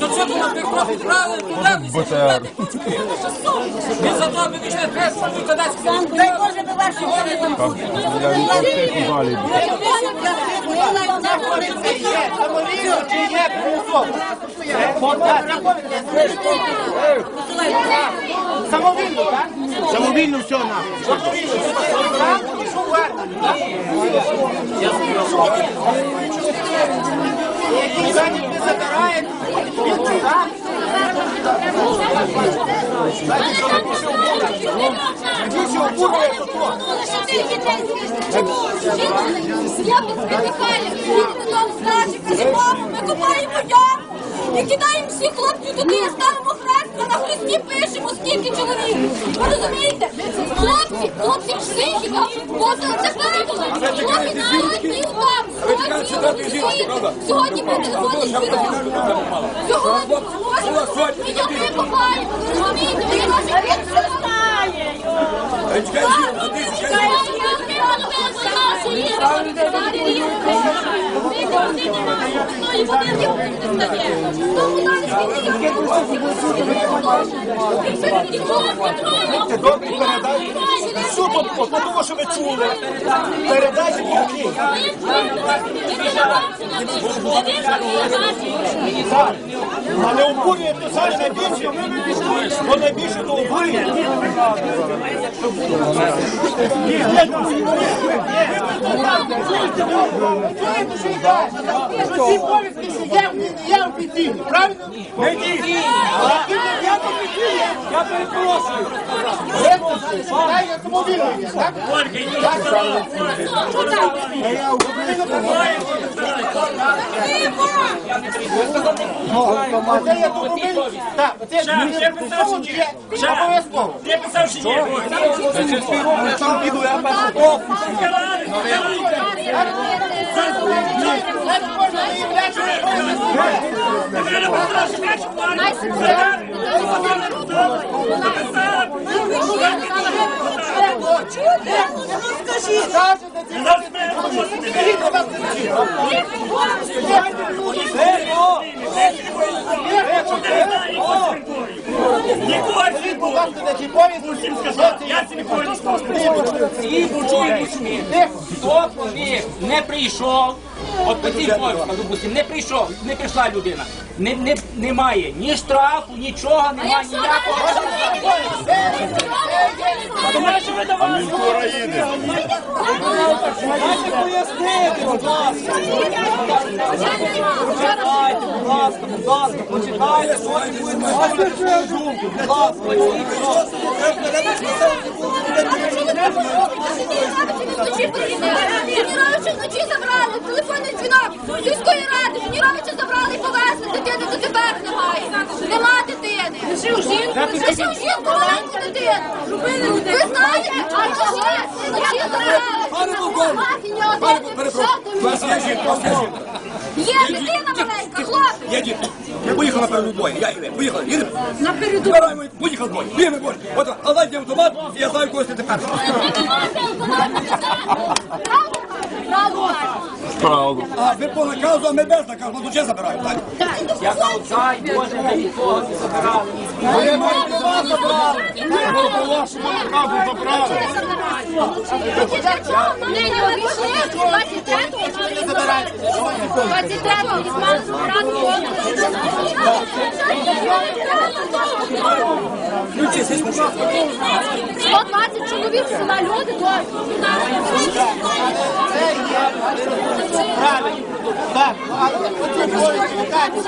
То що ти нас мікрофон брали? Він за. Дай Боже, Самовільно чи є примусово? Самовільно, так? Самовільно все нахуй. Не Я підскакаю, їдемо додому старші, кажемо, ми купаємо яму і кидаємо всі хлопців туди, ставимо хрест, на хресті пишемо, скільки чоловік. Ви розумієте? Хлопці, хлопці психіка, хлопці це передали. Хлопці сьогодні там, сьогодні всі, сьогодні по. Сьогодні, сьогодні, і ми купаємо, розумієте? Ви нас Добре, передайте. Що тут, по тому, що ви чули? Передайте мені. Так. А не обурює, то зараз найбільше, бо найбільше то обурює. Ці повістки, що є, не є правильно? Не. Я перепрошую. Дай я самовільно є, так? Оце оце я писав, що є. Обов'язково. Я писав, що є. Там піду, я. Я ці ніколи не. І почуємо. Хто повів, не прийшов, от по цій повістка, допустим, не прийшов, не прийшла людина. Не, не, немає ні штрафу, нічого, немає ніякого. Що ви давали Скоро їде. Дайте пояснити, будь ласка. Почекайте, будь ласка, будь ласка, почекайте, що ви будете. Я думку? Будь ласка, Генеровича вночі забрали, телефонний дзвінок сільської ради. Генеровича забрали і повезли, дитини до тепер немає. Нема дитини. Жінку, лишив жінку, маленьку дитину. Ви знаєте, а. Мафія один, що Є дитина маленька, хлопець. Я. Я поїхав на передову бою. Я їду. Поїхав. Їдемо. На передову. Поїхав бой. Їдемо бой. От, а дайте автомат, і я знаю, кого ти тепер. Правду. А ви по наказу, а ми без наказу. Ну, чого забираємо? Так. Я кажу, Боже, не нікого не забирали. ви маєте вас забрати. По вашому наказу забрали. Нині обійшли 23-го. 23-го із мали Ключі, сись, будь ласка. 120 чоловік села люди. Правильно. Так, а оці повістки, чекайте,